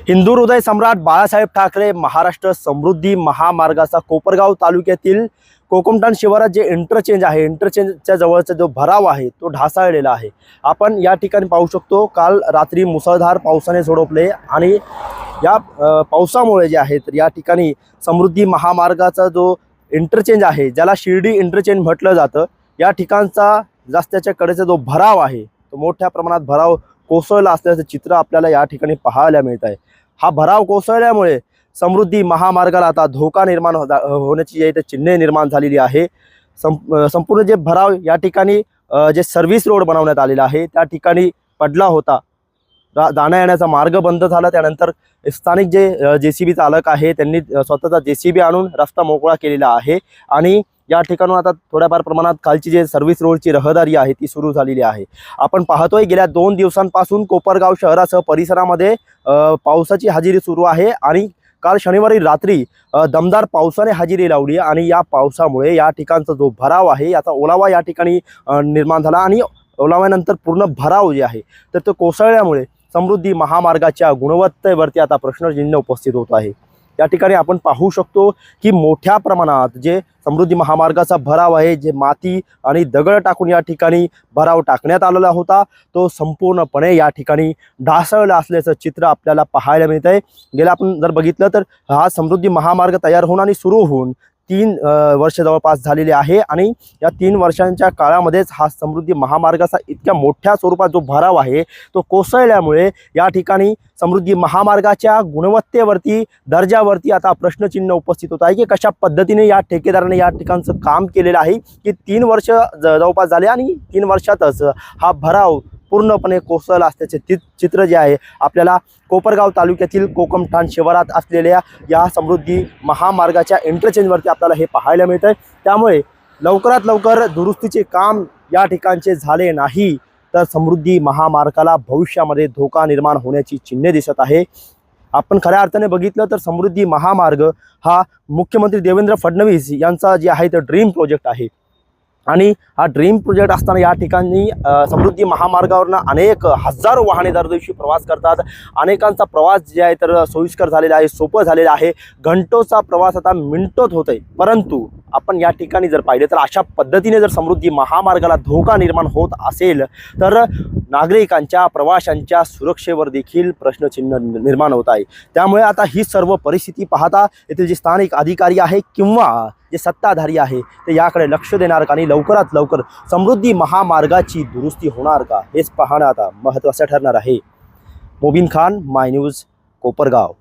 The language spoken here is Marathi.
हिंदू हृदय सम्राट बाळासाहेब ठाकरे महाराष्ट्र समृद्धी महामार्गाचा कोपरगाव तालुक्यातील कोकमठाण शिवारात जे इंटरचेंज आहे इंटरचेंजच्या जवळचा जो भराव आहे तो ढासाळलेला आहे. आपण या ठिकाणी पाहू शकतो काल रात्री मुसळधार पावसाने झोडपले आणि या पावसामुळे जे आहे तर या ठिकाणी समृद्धी महामार्गाचा जो इंटरचेंज आहे ज्याला शिर्डी इंटरचेंज म्हटलं जातं या ठिकाणचा रस्त्याच्या कडेचा जो भराव आहे तो मोठ्या प्रमाणात भराव कोसळला असल्याचं चित्र आपल्याला या ठिकाणी पाहायला मिळत आहे. हा भराव कोसळल्यामुळे समृद्धी महामार्गाला आता धोका निर्माण हो- होण्याची जे इथे चिन्हे निर्माण झालेली आहे. सं संपूर्ण जे भराव या ठिकाणी जे सर्व्हिस रोड बनवण्यात आलेला आहे त्या ठिकाणी पडला होता. जाण्या येण्याचा मार्ग बंद झाला त्यानंतर स्थानिक जे जे सी बी चालक आहे त्यांनी स्वतःचा जे सी बी आणून रस्ता मोकळा केलेला आहे. आणि या ठिकाणून आता थोड्याफार प्रमाणात खालची जे सर्व्हिस रोडची रहदारी आहे ती सुरू झालेली आहे. आपण पाहतोय गेल्या दोन दिवसांपासून कोपरगाव शहरासह परिसरामध्ये पावसाची हजेरी सुरू आहे आणि काल शनिवारी रात्री दमदार पावसाने हजेरी लावली आणि या पावसामुळे या ठिकाणचा जो भराव आहे याचा ओलावा या ठिकाणी निर्माण झाला आणि ओलाव्यानंतर पूर्ण भराव जे आहे तर तो कोसळल्यामुळे समृद्धी महामार्गाच्या गुणवत्तेवरती आता प्रश्नचिन्ह उपस्थित होत आहे. या ठिकाणी आपण पाहू शकतो की मोठ्या प्रमाणात जे समृद्धी महामार्गाचा भराव आहे जे माती आणि दगड टाकून या ठिकाणी भराव टाकण्यात आलेला होता तो संपूर्णपणे या ठिकाणी ढासळला असल्याचं चित्र आपल्याला पाहायला मिळत आहे गेलं आपण जर बघितलं तर हा समृद्धी महामार्ग तयार होऊन आणि सुरू होऊन तीन वर्ष जवळपास झालेले आहे आणि या तीन वर्षांच्या काळामध्येच हा समृद्धी महामार्गाचा इतक्या मोठ्या स्वरूपात जो भराव आहे तो कोसळल्यामुळे या ठिकाणी समृद्धी महामार्गाच्या गुणवत्तेवरती दर्जावरती आता प्रश्नचिन्ह उपस्थित होत आहे की कशा पद्धतीने या ठेकेदाराने या ठिकाणचं काम केलेलं आहे की तीन वर्ष ज- जवळपास झाले आणि तीन वर्षातच हा भराव पूर्णपणे कोसळला असल्याचे चित्र जे आहे आपल्याला कोपरगाव तालुक्यातील कोकमठाण शिवारात असलेल्या या समृद्धी महामार्गाच्या इंटरचेंजवरती आपल्याला हे पाहायला मिळतं आहे त्यामुळे लवकरात लवकर दुरुस्तीचे काम या ठिकाणचे झाले नाही तर समृद्धी महामार्गाला भविष्यामध्ये धोका निर्माण होण्याची चिन्हे दिसत आहे. आपण खऱ्या अर्थाने बघितलं तर समृद्धी महामार्ग हा मुख्यमंत्री देवेंद्र फडणवीस यांचा जे आहे तो ड्रीम प्रोजेक्ट आहे. आणि हा ड्रीम प्रोजेक्ट असताना या ठिकाणी समृद्धी महामार्गावरनं अनेक हजारो वाहने दर दिवशी प्रवास करतात. अनेकांचा प्रवास जे आहे तर सोयीस्कर झालेला आहे सोपं झालेला आहे. घंटोचा प्रवास आता मिनटोत होत आहे परंतु आपण या ठिकाणी जर पाहिले तर अशा पद्धतीने जर समृद्धी महामार्गाला धोका निर्माण होत असेल तर नागरिकांच्या प्रवाशांच्या सुरक्षेवर देखील प्रश्नचिन्ह निर्माण होत आहे. त्यामुळे आता ही सर्व परिस्थिती पाहता येथील जे स्थानिक अधिकारी आहे किंवा जे सत्ताधारी आहे ते याकडे लक्ष देणार का आणि लवकरात लवकर समृद्धी महामार्गाची दुरुस्ती होणार का हेच पाहणं आता महत्त्वाचं ठरणार आहे. Mobin Khan my news Kopargaon.